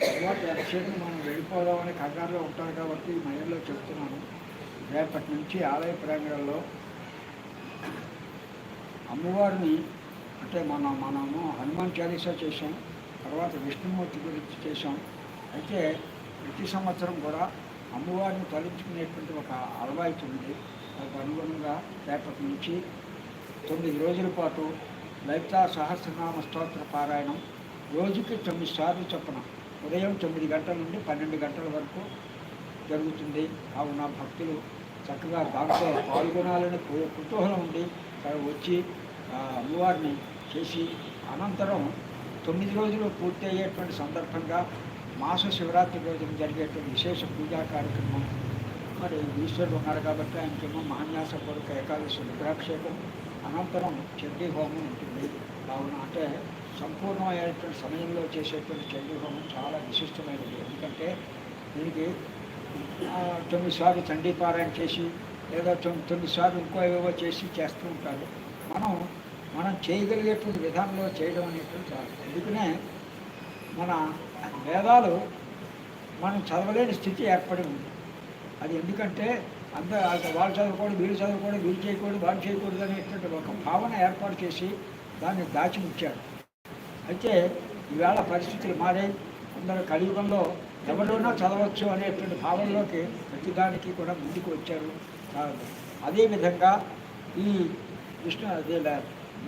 తర్వాత ఎలక్షన్ మనం వెళ్ళిపోదామని కంగారులో ఉంటారు కాబట్టి ఈ మహిళలో చెప్తున్నాను. రేపటి నుంచి ఆలయ ప్రాంగణంలో అమ్మవారిని అంటే మన మనము హనుమాన్ చాలీసా చేసాం తర్వాత విష్ణుమూర్తి గురించి చేసాం అయితే ప్రతి సంవత్సరం కూడా అమ్మవారిని తలుచుకునేటువంటి ఒక అలవాటు ఉంది. దానికి అనుగుణంగా రేపటి నుంచి తొమ్మిది రోజుల పాటు లలితా సహస్రనామ స్తోత్ర పారాయణం రోజుకి తొమ్మిది సార్లు చొప్పున ఉదయం తొమ్మిది గంటల నుండి పన్నెండు గంటల వరకు జరుగుతుంది. కావున భక్తులు చక్కగా దాంట్లో పాల్గొనాలని కు- కుతూహలం ఉండి వచ్చి అమ్మవారిని చేసి అనంతరం తొమ్మిది రోజులు పూర్తి అయ్యేటువంటి సందర్భంగా మాస శివరాత్రి రోజున జరిగేటువంటి విశేష పూజా కార్యక్రమం. మరి ఈశ్వరుడు ఉన్నారు కాబట్టి ఆయనకేమో మహాన్యాసపూర్వక ఏకాదశి రుద్రాభిషేకం అనంతరం చండీ హోమం ఉంటుంది. కావున అంటే సంపూర్ణమైనటువంటి సమయంలో చేసేటువంటి చండీ హోమం చాలా విశిష్టమైనది. ఎందుకంటే దీనికి తొమ్మిదిసార్లు తొమ్మిది సార్లు చండీ పారాయణ చేసి లేదా తొమ్మిదిసార్లు తొమ్మిది సార్లు ఇంకో ఏవో చేసి చేస్తూ ఉంటారు. మనం మనం చేయగలిగేటువంటి విధానంలో చేయడం అనేటువంటి చాలు. అందుకనే మన వేదాలు మనం చదవలేని స్థితి ఏర్పడి ఉంది. అది ఎందుకంటే అంత వాళ్ళు చదవకూడదు వీళ్ళు చదవకూడదు వీళ్ళు చేయకూడదు వాళ్ళు చేయకూడదు అనేటువంటి ఒక భావన ఏర్పాటు చేసి దాన్ని దాచి ఉంచాడు అయితే ఈవేళ పరిస్థితులు మారే అందరూ కలియుగంలో ఎవరిలోనో చదవచ్చు అనేటువంటి భావనలోకి ప్రతిదానికి కూడా ముందుకు వచ్చారు. అదేవిధంగా ఈ విష్ణు అదే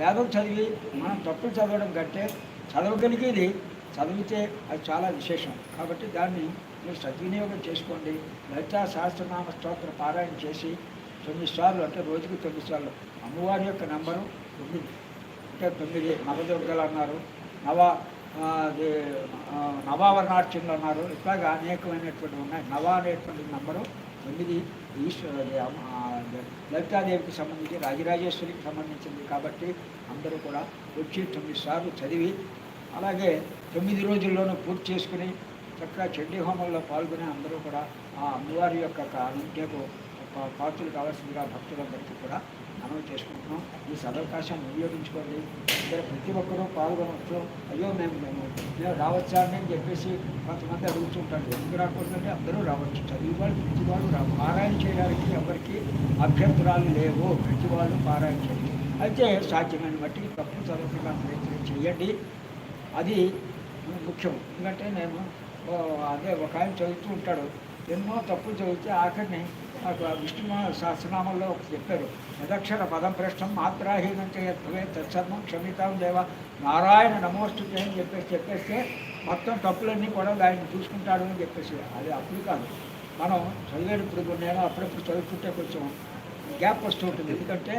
వేదం చదివి మనం తప్పులు చదవడం కంటే చదవగలిగేది చదివితే అది చాలా విశేషం. కాబట్టి దాన్ని మీరు సద్వినియోగం చేసుకోండి. లలితా సహస్రనామ స్తోత్ర పారాయణ చేసి తొమ్మిది సార్లు అంటే రోజుకి తొమ్మిది సార్లు అమ్మవారి యొక్క నంబరు తొమ్మిది. అంటే తొమ్మిది నవదుర్గలు అన్నారు నవ నవావరణార్చనలు అన్నారు. ఇట్లాగా అనేకమైనటువంటి ఉన్నాయి. నవ అనేటువంటి నంబరు తొమ్మిది ఈశ్వర లలితాదేవికి సంబంధించి రాజరాజేశ్వరికి సంబంధించింది కాబట్టి అందరూ కూడా వచ్చి తొమ్మిది సార్లు చదివి అలాగే తొమ్మిది రోజుల్లోనూ పూర్తి చేసుకుని చక్కగా చండీ హోమంలో పాల్గొనే అందరూ కూడా ఆ అమ్మవారి యొక్క అనుజ్ఞకు పాత్రలు కావాల్సిందిగా భక్తులందరికీ కూడా మనం చేసుకుంటున్నాం. ఈ సదవకాశాన్ని వినియోగించుకోండి. అందరూ ప్రతి ఒక్కరూ పాల్గొనవచ్చు. అయ్యో మేము మేము మేము రావచ్చా అని చెప్పేసి కొంతమంది అడుగుతుంటారు. ఎందుకు రాకూడదంటే అందరూ రావచ్చు. చదివి వాళ్ళు ప్రతి వాళ్ళు రావు. పారాయణ చేయడానికి ఎవరికి అభ్యంతరాలు లేవు. ప్రతి వాళ్ళు పారాయణ చేయండి. అయితే సాధ్యమైన మట్టికి తప్పు చదవకుండా ప్రయత్నం చేయండి. అది ముఖ్యం. ఎందుకంటే నేను అదే ఒక ఆయన చదువుతూ ఉంటాడు. ఎన్నో తప్పులు చదివితే ఆఖరిని నాకు విష్ణు సహస్రనామంలో ఒకటి చెప్పారు. యదక్షర పదం ప్రశ్నం మాత్రాహీనం చేయత్వే తత్సర్మం క్షమితాం దేవ నారాయణ నమోస్తుతే అని చెప్పేసి చెప్పేస్తే మొత్తం తప్పులన్నీ కూడా ఆయన చూసుకుంటాడు అని చెప్పేసి. అది అప్పుడు కాదు. మనం చదివేటప్పుడు నేను అప్పుడప్పుడు చదువుతుంటే కొంచెం గ్యాప్ వస్తూ ఉంటుంది. ఎందుకంటే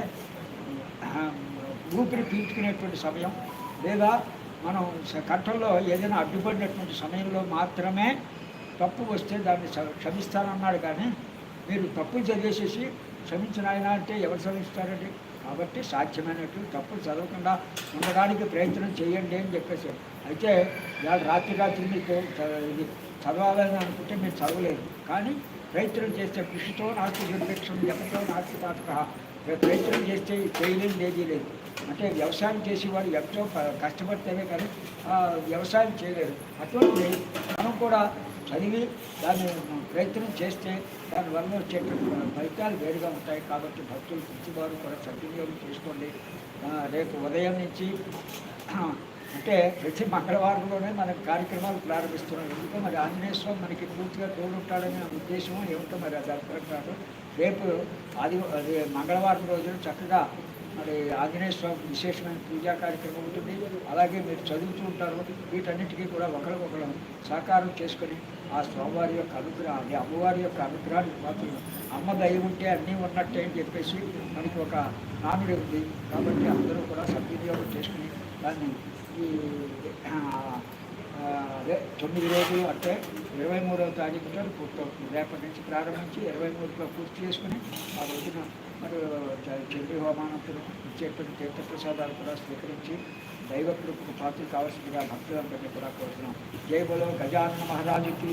ఊపిరి పీల్చుకునేటువంటి సమయం లేదా మనం కంఠంలో ఏదైనా అడ్డుపడినటువంటి సమయంలో మాత్రమే తప్పు వస్తే దాన్ని క్షమిస్తానన్నాడు కానీ మీరు తప్పులు చదివేసేసి క్షమించిన ఆయన అంటే ఎవరు క్షమిస్తారండి? కాబట్టి సాధ్యమైనట్టు తప్పులు చదవకుండా ఉండడానికి ప్రయత్నం చేయండి అని చెప్పేసి. అయితే ఇవాళ రాత్రి రాత్రి మీకు ఇది చదవాలని అనుకుంటే మీరు చదవలేదు. కానీ ప్రయత్నం చేస్తే కృషితో నాకు నిర్లక్ష్యం జపతో నాకు పాతక. ప్రయత్నం చేస్తే చేయలేదు ఏదీ లేదు. అంటే వ్యవసాయం చేసేవాడు ఎంతో కష్టపడితేనే కానీ వ్యవసాయం చేయలేరు అటువంటి మనం కూడా చదివి దాన్ని ప్రయత్నం చేస్తే దానివల్ల వచ్చే ఫలితాలు వేరుగా ఉంటాయి. కాబట్టి భక్తులు ప్రతివారు కూడా సద్వినియోగం చేసుకోండి. రేపు ఉదయం నుంచి అంటే ప్రతి మంగళవారంలోనే మనకి కార్యక్రమాలు ప్రారంభిస్తున్నాం. ఎందుకంటే మరి ఆంజనేయ స్వామి మనకి పూర్తిగా తోడుంటాడనే ఉద్దేశం ఏమిటో మరి అది అర్థం కాదు. రేపు ఆది అది మంగళవారం రోజున చక్కగా మరి ఆంజనేయ స్వామి విశేషమైన పూజా కార్యక్రమం ఉంటుంది. అలాగే మీరు చదువుతూ ఉంటారు. వీటన్నిటికీ కూడా ఒకరికొకరు సహకారం చేసుకొని ఆ స్వామివారి యొక్క అనుగ్రహాన్ని అమ్మవారి యొక్క అనుగ్రహాన్ని మాత్రం అమ్మ దయ ఉంటే అన్నీ ఉన్నట్టే అని చెప్పేసి మనకి ఒక నానుడి ఉంది. కాబట్టి అందరూ కూడా సద్వినియోగం చేసుకుని దాన్ని ఈ అదే తొమ్మిది రోజులు అంటే ఇరవై మూడవ తారీఖు పూర్తవుతుంది. రేపటి నుంచి ప్రారంభించి ఇరవై మూడులో పూర్తి చేసుకుని ఆ రోజున మరి చ- చండీ హోమానంతరం ఇచ్చేటువంటి తీర్థప్రసాదాలు కూడా స్వీకరించి దైవ కృపకు పాత్రలు కావాల్సిందిగా భక్తులందరినీ కూడా కోరుతున్నాం. జై బలో గజానన మహారాజుకి